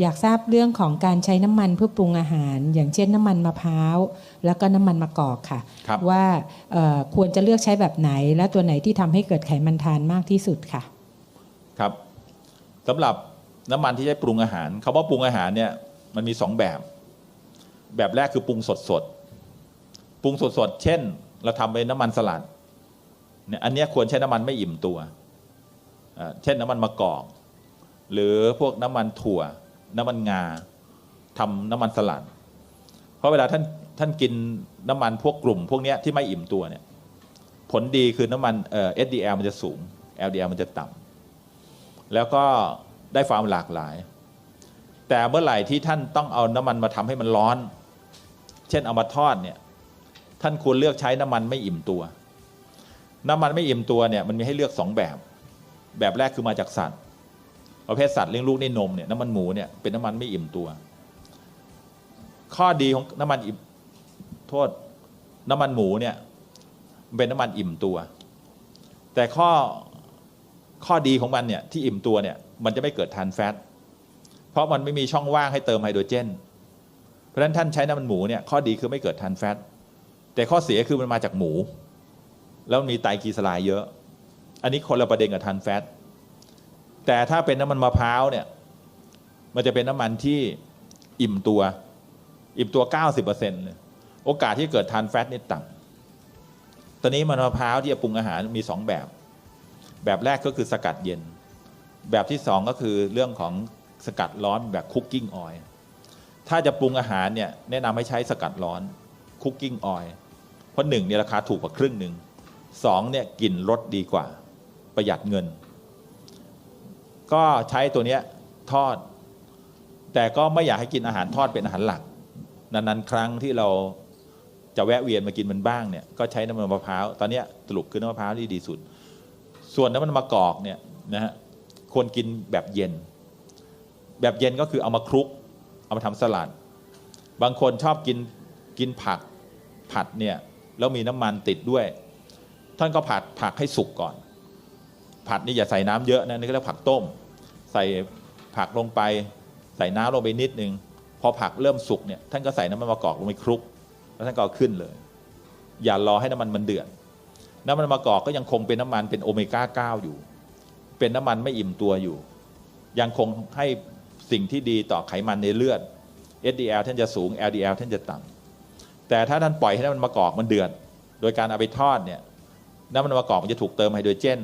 อยากทราบเรื่องของการใช้น้ำมันเพื่อปรุงอาหาร อย่างเช่นน้ำมันมะพร้าว แล้วก็น้ำมันมะกอกค่ะ ครับว่าเอ่อควรจะเลือกใช้แบบไหน และตัวไหนที่ทำให้เกิดไขมันทานมากที่สุดค่ะ ครับสำหรับน้ำมันที่ใช้ปรุงอาหารคาว่าปรุงอาหารเนี่ยมันมีสองแบบ แบบแรกคือปรุงสดสดๆปรุงสดสดๆเช่น เราทำเป็นน้ำมันสลัดเนี่ยอันเนี้ยควรใช้น้ำมันไม่อิ่มตัวอ่าเช่นน้ำมันมะกอก หรือพวกน้ำมันถั่ว น้ำมันงาทำน้ำมันสลัดเพราะเวลาท่านท่านกินน้ำมันพวกกลุ่ม พวกนี้ที่ไม่อิ่มตัวเนี่ยผลดีคือน้ำมันเอ่อ SDL มันจะสูง LDL มันจะต่ำแล้วก็ได้ความหลากหลาย แต่เมื่อไหร่ที่ท่านต้องเอาน้ำมันมาทำให้มันร้อน เช่นเอามาทอดเนี่ยท่านควรเลือกใช้น้ำมันไม่อิ่มตัว น้ำมันไม่อิ่มตัวเนี่ยมันมีให้เลือกสองแบบ แบบแรกคือมาจากสัตว์ ประเภทสัตว์เลี้ยงลูกในนมเนี่ยน้ำมันหมูเนี่ยเป็นน้ำมันไม่อิ่มตัว ข้อดีของน้ำมันอิ่มโทษน้ำมันหมูเนี่ยมันเป็นน้ำมันอิ่มตัว แต่ข้อข้อดีของมันเนี่ยที่อิ่มตัวเนี่ยมันจะไม่เกิดทานแฟตเพราะมันไม่มีช่องว่างให้เติมไฮโดรเจน เพราะฉะนั้นท่านใช้น้ำมันหมูเนี่ยข้อดีคือไม่เกิดทานแฟตแต่ข้อเสียคือมันมาจากหมู แล้วมีไตรกลีเซอไรด์เยอะ อันนี้คนละประเด็นกับทานแฟต แต่ถ้าเป็นน้ำมันมะพร้าวเนี่ย มันจะเป็นน้ำมันที่อิ่มตัว อิ่มตัว 90%เลยโอกาสที่เกิดทานแฟตนี่ต่ำตอนนี้มันมะพร้าวที่จะปรุงอาหารมีสองแบบ แบบแรกก็คือสกัดเย็น แบบที่สองก็คือเรื่องของสกัดร้อนแบบคุกกิ้งออยล์ถ้าจะปรุงอาหารเนี่ยแนะนำให้ใช้สกัดร้อนคุกกิ้งออยล์เพราะหนึ่งเนี่ยราคาถูกกว่าครึ่งหนึ่งสองเนี่ยกลิ่นรสดีกว่า ประหยัดเงิน ก็ใช้ตัวเนี้ยทอด แต่ก็ไม่อยากให้กินอาหารทอดเป็นอาหารหลักนานๆครั้งที่เราจะแวะเวียนมากินมันบ้างเนี่ยก็ใช้น้ำมันมะพร้าวตอนนี้สรุปคือน้ำมะพร้าวที่ดีสุด ส่วนน้ำมันมะกอกเนี่ยนะฮะควรกินแบบเย็น แบบเย็นก็คือเอามาคลุก เอามาทำสลัด บางคนชอบกินกินผักผัดเนี่ยแล้วมีน้ำมันติดด้วย ท่านก็ผัดผักให้สุกก่อน ผัดนี่อย่าใส่น้ำเยอะนะนี่ก็เรียกผักต้ม ใส่ผักลงไป ใส่น้ำลงไปนิดนึง พอผักเริ่มสุกเนี่ยท่านก็ใส่น้ำมันมะกอกลงไปคลุก แล้วท่านก็ขึ้นเลย อย่ารอให้น้ำมันมันเดือดน้ำมันมะกอกก็ยังคงเป็นน้ำมันเป็นโอเมก้า 9 อยู่ เป็นน้ำมันไม่อิ่มตัวอยู่ ยังคงให้สิ่งที่ดีต่อไขมันในเลือด SDL ท่านจะสูง LDL ท่านจะต่ำแต่ถ้าท่านปล่อยให้น้ำมันมะกอกมันเดือด โดยการเอาไปทอดเนี่ยน้ำมันมะกอกมันจะถูกเติมไฮโดรเจน